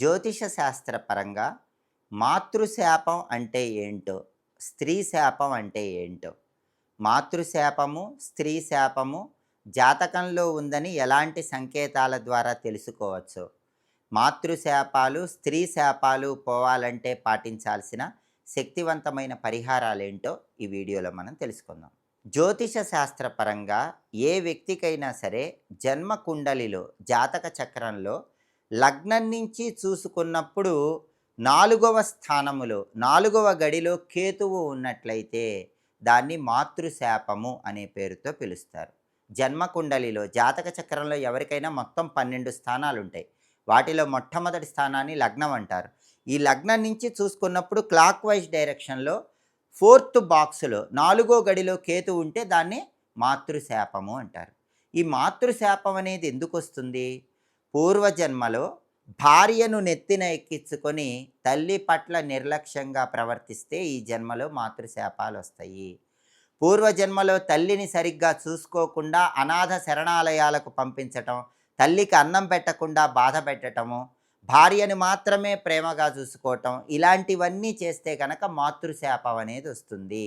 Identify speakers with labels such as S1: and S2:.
S1: జ్యోతిష శాస్త్రపరంగా మాతృశాపం అంటే ఏంటో స్త్రీ శాపం అంటే ఏంటో? మాతృశాపము స్త్రీ శాపము జాతకంలో ఉందని ఎలాంటి సంకేతాల ద్వారా తెలుసుకోవచ్చు? మాతృశాపాలు స్త్రీ శాపాలు పోవాలంటే పాటించాల్సిన శక్తివంతమైన పరిహారాలేంటో ఈ వీడియోలో మనం తెలుసుకుందాం. జ్యోతిష శాస్త్రపరంగా ఏ వ్యక్తికైనా సరే జన్మ కుండలిలో జాతక చక్రంలో లగ్నం నుంచి చూసుకున్నప్పుడు నాలుగవ స్థానములో నాలుగవ గడిలో కేతువు ఉన్నట్లయితే దాన్ని మాతృశాపము అనే పేరుతో పిలుస్తారు. జన్మకుండలిలో జాతక చక్రంలో ఎవరికైనా మొత్తం పన్నెండు స్థానాలు ఉంటాయి వాటిలో మొట్టమొదటి స్థానాన్ని లగ్నం అంటారు. ఈ లగ్నం నుంచి చూసుకున్నప్పుడు క్లాక్ వైజ్ డైరెక్షన్లో ఫోర్త్ బాక్స్లో నాలుగో గడిలో కేతు ఉంటే దాన్ని మాతృశాపము అంటారు. ఈ మాతృశాపం అనేది ఎందుకు వస్తుంది పూర్వజన్మలో భార్యను నెత్తిన ఎక్కించుకొని తల్లి పట్ల నిర్లక్ష్యంగా ప్రవర్తిస్తే ఈ జన్మలో మాతృశాపాలు వస్తాయి పూర్వజన్మలో తల్లిని సరిగ్గా చూసుకోకుండా అనాథ శరణాలయాలకు పంపించటం తల్లికి అన్నం పెట్టకుండా బాధ పెట్టటము భార్యను మాత్రమే ప్రేమగా చూసుకోవటం ఇలాంటివన్నీ చేస్తే కనుక మాతృశాపం అనేది వస్తుంది